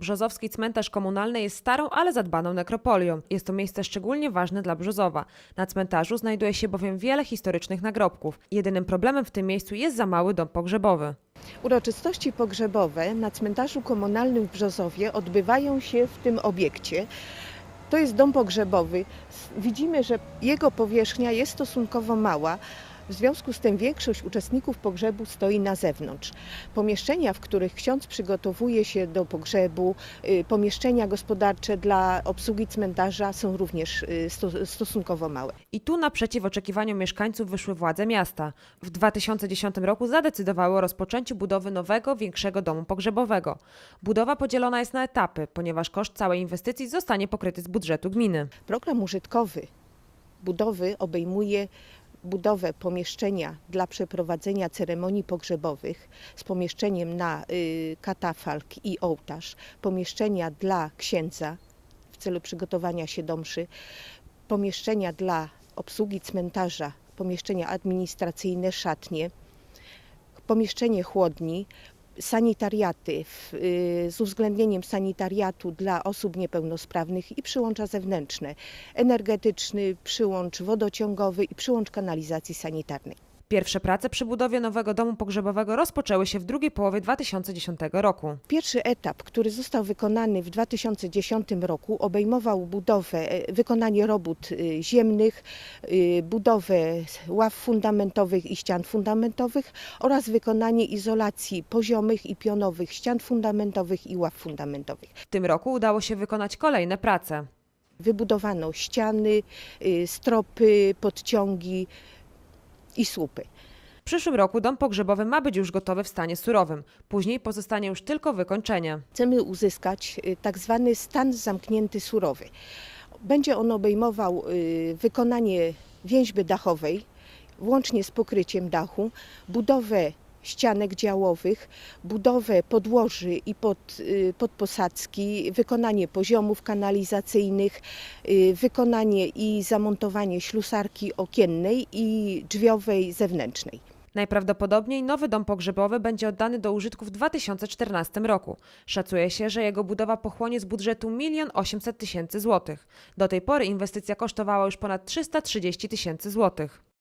Brzozowski Cmentarz Komunalny jest starą, ale zadbaną nekropolią. Jest to miejsce szczególnie ważne dla Brzozowa. Na cmentarzu znajduje się bowiem wiele historycznych nagrobków. Jedynym problemem w tym miejscu jest za mały dom pogrzebowy. Uroczystości pogrzebowe na cmentarzu komunalnym w Brzozowie odbywają się w tym obiekcie. To jest dom pogrzebowy. Widzimy, że jego powierzchnia jest stosunkowo mała. W związku z tym większość uczestników pogrzebu stoi na zewnątrz. Pomieszczenia, w których ksiądz przygotowuje się do pogrzebu, y, pomieszczenia gospodarcze dla obsługi cmentarza są również y, sto- stosunkowo małe. I tu naprzeciw oczekiwaniom mieszkańców wyszły władze miasta. W 2010 roku zadecydowały o rozpoczęciu budowy nowego, większego domu pogrzebowego. Budowa podzielona jest na etapy, ponieważ koszt całej inwestycji zostanie pokryty z budżetu gminy. Program użytkowy budowy obejmuje budowę pomieszczenia dla przeprowadzenia ceremonii pogrzebowych z pomieszczeniem na y, katafalk i ołtarz, pomieszczenia dla księdza w celu przygotowania się do mszy, pomieszczenia dla obsługi cmentarza, pomieszczenia administracyjne, szatnie, pomieszczenie chłodni, sanitariaty w, y, z uwzględnieniem sanitariatu dla osób niepełnosprawnych i przyłącza zewnętrzne, energetyczny, przyłącz wodociągowy i przyłącz kanalizacji sanitarnej. Pierwsze prace przy budowie nowego domu pogrzebowego rozpoczęły się w drugiej połowie 2010 roku. Pierwszy etap, który został wykonany w 2010 roku, obejmował budowę, e, wykonanie robót y, ziemnych, y, budowę ław fundamentowych i ścian fundamentowych oraz wykonanie izolacji poziomych i pionowych ścian fundamentowych i ław fundamentowych. W tym roku udało się wykonać kolejne prace. Wybudowano ściany, stropy, podciągi i słupy. W przyszłym roku dom pogrzebowy ma być już gotowy w stanie surowym. Później pozostanie już tylko wykończenie. Chcemy uzyskać y, tak zwany stan zamknięty surowy. Będzie on obejmował y, wykonanie więźby dachowej, włącznie z pokryciem dachu, budowę ścianek działowych, budowę podłoży i pod, y, podposadzki, wykonanie poziomów kanalizacyjnych, y, wykonanie i zamontowanie ślusarki okiennej i drzwiowej zewnętrznej. Najprawdopodobniej nowy dom pogrzebowy będzie oddany do użytku w 2014 roku. Szacuje się, że jego budowa pochłonie z budżetu 1 800 tysięcy złotych. Do tej pory inwestycja kosztowała już ponad 330 tysięcy złotych.